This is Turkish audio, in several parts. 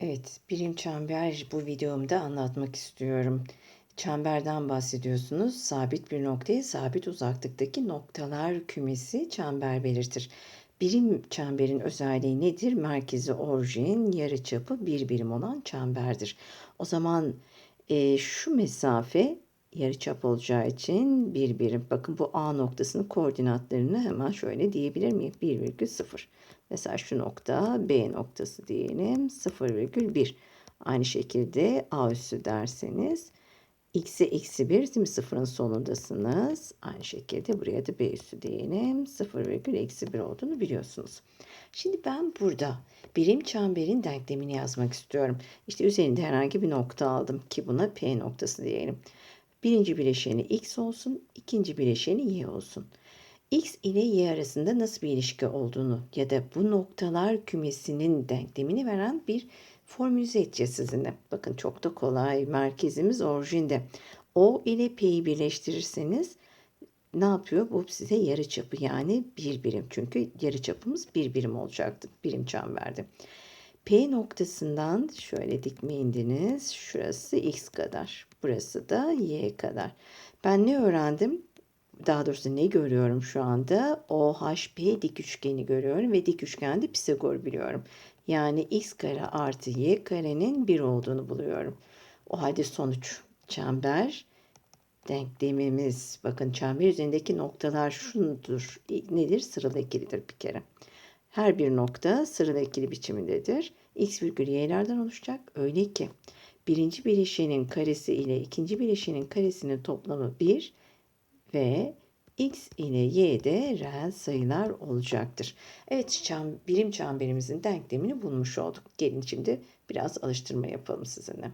Evet, birim çember bu videomda anlatmak istiyorum. Çemberden bahsediyorsunuz. Sabit bir noktaya sabit uzaklıktaki noktalar kümesi çember belirtir. Birim çemberin özelliği nedir? Merkezi orijin, yarıçapı bir birim olan çemberdir. O zaman e, şu mesafe yarıçap olacağı için bir birim. Bakın bu A noktasının koordinatlarını hemen şöyle diyebilir miyim? 1,0. Mesela şu nokta B noktası diyelim 0,1. Aynı şekilde A üssü derseniz x'e eksi 1 değil mi? Sıfırın sonundasınız. Aynı şekilde buraya da B üssü diyelim. 0,1 olduğunu biliyorsunuz. Şimdi ben burada birim çemberin denklemini yazmak istiyorum. İşte üzerinde herhangi bir nokta aldım ki buna P noktası diyelim. Birinci bileşeni x olsun, ikinci bileşeni y olsun. X ile Y arasında nasıl bir ilişki olduğunu ya da bu noktalar kümesinin denklemini veren bir formülize edeceğiz sizinle. Bakın çok da kolay. Merkezimiz orijinde. O ile P'yi birleştirirseniz ne yapıyor? Bu size yarı çapı yani bir birim. Çünkü yarı çapımız bir birim olacaktı. Birim çemberde. P noktasından şöyle dikme indiniz. Şurası x kadar. Burası da y kadar. Ben ne öğrendim? daha doğrusu ne görüyorum şu anda? OHP dik üçgeni görüyorum ve dik üçgende Pisagor biliyorum. Yani x kare artı y karenin 1 olduğunu buluyorum. O halde sonuç çember denklemimiz bakın çember üzerindeki noktalar şudur. Nedir? Sıralı ikilidir bir kere. Her bir nokta sıralı ikili biçimindedir. X virgül y'lerden oluşacak. Öyle ki birinci bileşenin karesi ile ikinci bileşenin karesinin toplamı 1 ve x ile y de reel sayılar olacaktır. Evet çem, birim çemberimizin denklemini bulmuş olduk. Gelin şimdi biraz alıştırma yapalım sizinle.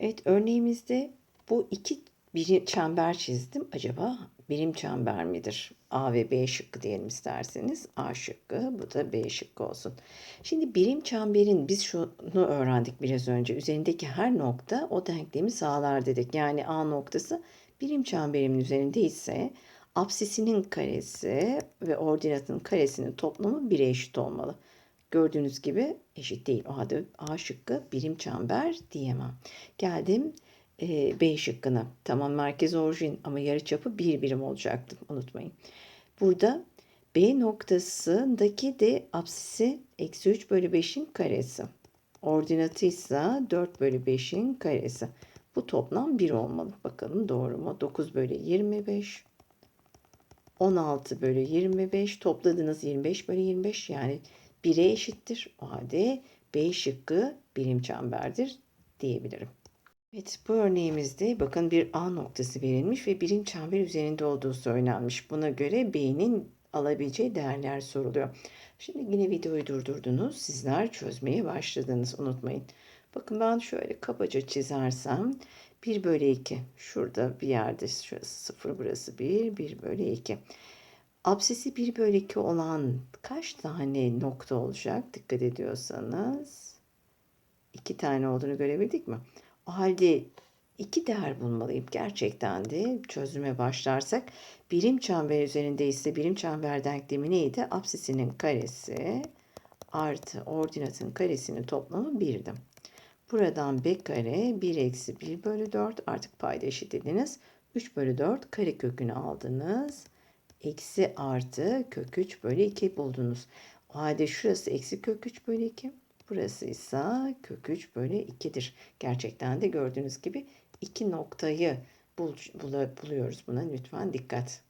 Evet örneğimizde bu iki birim çember çizdim. Acaba birim çember midir? A ve B şıkkı diyelim isterseniz. A şıkkı bu da B şıkkı olsun. Şimdi birim çemberin biz şunu öğrendik biraz önce. Üzerindeki her nokta o denklemi sağlar dedik. Yani A noktası birim çemberimin üzerinde ise absisinin karesi ve ordinatın karesinin toplamı 1'e eşit olmalı. Gördüğünüz gibi eşit değil. O halde A şıkkı birim çember diyemem. Geldim e, B şıkkına. Tamam merkez orijin ama yarıçapı bir birim olacaktı. Unutmayın. Burada B noktasındaki de absisi eksi 3 bölü 5'in karesi. Ordinatı ise 4 bölü 5'in karesi. Bu toplam 1 olmalı. Bakalım doğru mu? 9 bölü 25. 16 bölü 25 topladınız 25 bölü 25 yani 1'e eşittir. O halde B şıkkı birim çemberdir diyebilirim. Evet bu örneğimizde bakın bir A noktası verilmiş ve birim çember üzerinde olduğu söylenmiş. Buna göre B'nin alabileceği değerler soruluyor. Şimdi yine videoyu durdurdunuz. Sizler çözmeye başladınız unutmayın. Bakın ben şöyle kabaca çizersem 1 bölü 2 şurada bir yerde şurası 0 burası 1 1 bölü 2. Absisi 1 bölü 2 olan kaç tane nokta olacak dikkat ediyorsanız 2 tane olduğunu görebildik mi? O halde iki değer bulmalıyım. Gerçekten de çözüme başlarsak birim çember üzerinde ise birim çember denklemi neydi? Absisinin karesi artı ordinatın karesinin toplamı 1'di. Buradan b kare 1 eksi 1 bölü 4 artık payda eşitlediniz. 3 bölü 4 kare kökünü aldınız. Eksi artı kök 3 bölü 2 buldunuz. O halde şurası eksi kök 3 bölü 2. Burası ise kök 3 bölü 2'dir. Gerçekten de gördüğünüz gibi iki noktayı bul, bul, buluyoruz. Buna lütfen dikkat.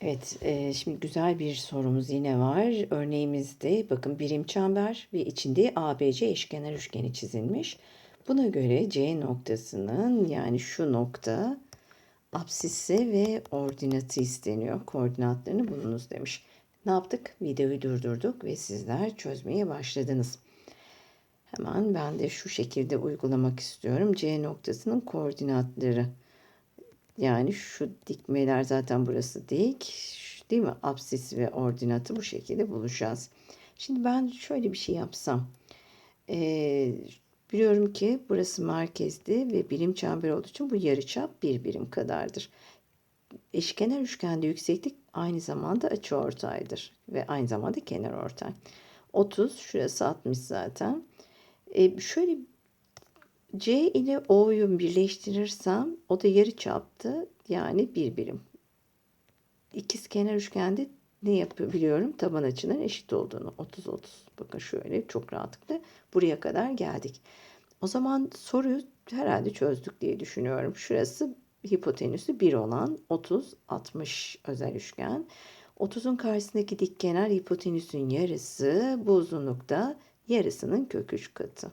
Evet, e, şimdi güzel bir sorumuz yine var. Örneğimizde bakın birim çember ve içinde ABC eşkenar üçgeni çizilmiş. Buna göre C noktasının yani şu nokta absisi ve ordinatı isteniyor. Koordinatlarını bulunuz demiş. Ne yaptık? Videoyu durdurduk ve sizler çözmeye başladınız. Hemen ben de şu şekilde uygulamak istiyorum. C noktasının koordinatları. Yani şu dikmeler zaten burası dik. Değil mi? Absis ve ordinatı bu şekilde bulacağız. Şimdi ben şöyle bir şey yapsam. Ee, biliyorum ki burası merkezli ve birim çember olduğu için bu yarıçap bir birim kadardır. Eşkenar üçgende yükseklik aynı zamanda açı ortaydır ve aynı zamanda kenar ortay. 30 şurası 60 zaten. E, şöyle C ile O'yu birleştirirsem o da yarı çaptı yani bir birim. İkizkenar üçgende ne yapabiliyorum? Taban açının eşit olduğunu. 30-30. Bakın şöyle çok rahatlıkla buraya kadar geldik. O zaman soruyu herhalde çözdük diye düşünüyorum. Şurası hipotenüsü 1 olan 30-60 özel üçgen. 30'un karşısındaki dik kenar hipotenüsün yarısı. Bu uzunlukta yarısının kök 3 katı.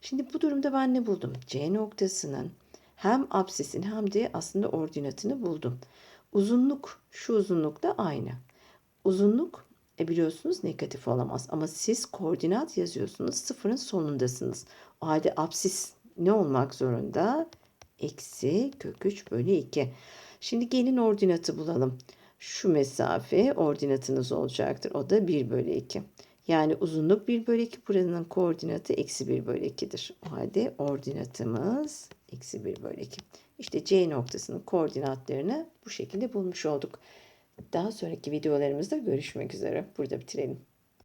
Şimdi bu durumda ben ne buldum? C noktasının hem absisin hem de aslında ordinatını buldum. Uzunluk şu uzunlukla aynı. Uzunluk e biliyorsunuz negatif olamaz ama siz koordinat yazıyorsunuz sıfırın sonundasınız. O halde absis ne olmak zorunda? Eksi kök 3 bölü 2. Şimdi gelin ordinatı bulalım. Şu mesafe ordinatınız olacaktır. O da 1 bölü 2. Yani uzunluk 1 bölü 2 buranın koordinatı eksi 1 bölü 2'dir. O halde ordinatımız eksi 1 bölü 2. İşte C noktasının koordinatlarını bu şekilde bulmuş olduk. Daha sonraki videolarımızda görüşmek üzere. Burada bitirelim.